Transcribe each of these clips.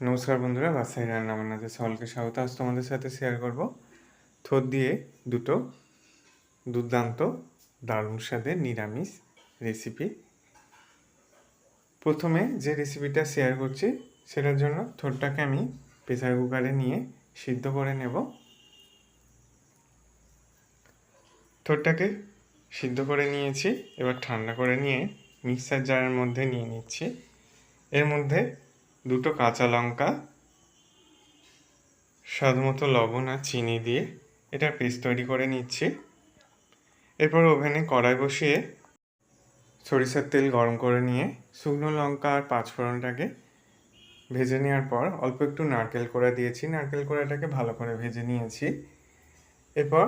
নমস্কার বন্ধুরা বাসাই রান্না বান্নাতে সকলকে স্বাগত। আজ তোমাদের সাথে শেয়ার করব থোর দিয়ে দুটো দুর্দান্ত দারুণ স্বাদের নিরামিষ রেসিপি প্রথমে যে রেসিপিটা শেয়ার করছি, সেটার জন্য থোরটাকে আমি প্রেসার কুকারে নিয়ে সিদ্ধ করে নেব। থোরটাকে সিদ্ধ করে নিয়েছি, এবার ঠান্ডা করে নিয়ে মিক্সার জারের মধ্যে নিয়ে নিচ্ছি। এর মধ্যে দুটো কাঁচা লঙ্কা, স্বাদ মতো লবণ আর চিনি দিয়ে এটা পেস্ট তৈরি করে নিচ্ছি। এরপর ওভেনে কড়াই বসিয়ে সরিষার তেল গরম করে নিয়ে শুকনো লঙ্কা আর পাঁচফোড়নটাকে ভেজে নেওয়ার পর অল্প একটু নারকেল কোড়া দিয়েছি। নারকেল কোড়াটাকে ভালো করে ভেজে নিয়েছি। এরপর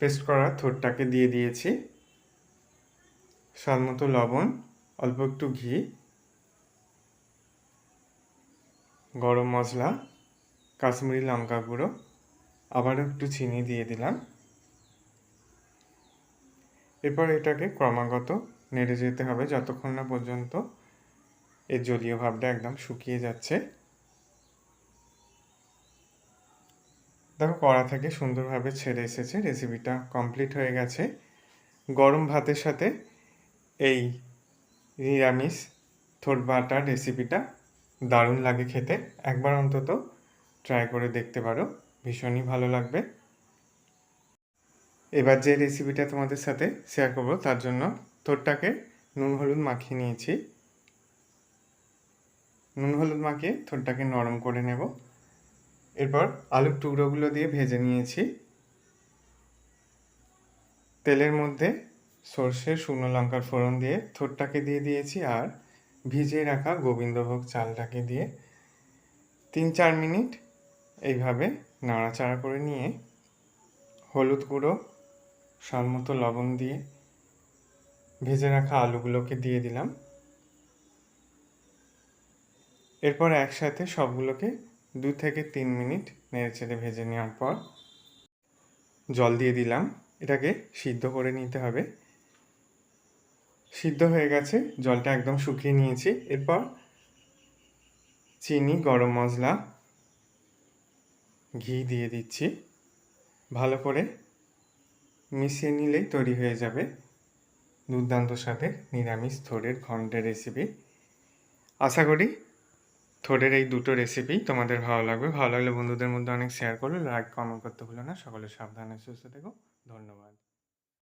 পেস্ট করা থোরটাকে দিয়ে দিয়েছি। স্বাদ মতো লবণ, অল্প একটু ঘি গরম মশলা, কাশ্মীরি লঙ্কা গুঁড়ো, আবারও একটু চিনি দিয়ে দিলাম। এরপর এটাকে ক্রমাগত নেড়ে যেতে হবে যতক্ষণ না পর্যন্ত এর জলীয় ভাবটা একদম শুকিয়ে যাচ্ছে। দেখো কড়া থেকে সুন্দরভাবে ছেড়ে এসেছে রেসিপিটা কমপ্লিট হয়ে গেছে। গরম ভাতের সাথে এই নিরামিষ থোট বাটার রেসিপিটা দারুণ লাগে খেতে। একবার অন্তত ট্রাই করে দেখতে পারো। ভীষণই ভালো লাগবে। এবার যে রেসিপিটা তোমাদের সাথে শেয়ার করব, তার জন্য তোরটাকে নুন হলুদ মাখিয়ে নিয়েছি। নুন হলুদ মাখিয়ে থোরটাকে নরম করে নেব। এরপর আলুর টুকরোগুলো দিয়ে ভেজে নিয়েছি। তেলের মধ্যে সর্ষে, শুকনো লঙ্কার ফোড়ন দিয়ে থোরটাকে দিয়ে দিয়েছি আর ভিজিয়ে রাখা গোবিন্দভোগ চালটাকে দিয়ে তিন চার মিনিট এইভাবে নাড়াচাড়া করে নিয়ে হলুদ গুঁড়ো মতো লবণ দিয়ে ভেজে রাখা আলুগুলোকে দিয়ে দিলাম। এরপর একসাথে সবগুলোকে দু থেকে তিন মিনিট নেড়ে চেড়ে ভেজে নেওয়ার পর জল দিয়ে দিলাম। এটাকে সিদ্ধ করে নিতে হবে। সিদ্ধ হয়ে গেছে। জলটা একদম শুকিয়ে নিয়েছি। এরপর চিনি, গরম মশলা, ঘি দিয়ে দিচ্ছি। ভালো করে মিশিয়ে নিলেই তৈরি হয়ে যাবে দুর্দান্ত সাথে নিরামিষ থোড়ের ঘন্টের রেসিপি আশা করি থোড়ের এই দুটো রেসিপি তোমাদের ভালো লাগবে। ভালো লাগলে বন্ধুদের মধ্যে অনেক শেয়ার করো লাইক কমেন্ট করতে ভুলো না। সকলে সাবধানে সুস্থ থেকো। ধন্যবাদ।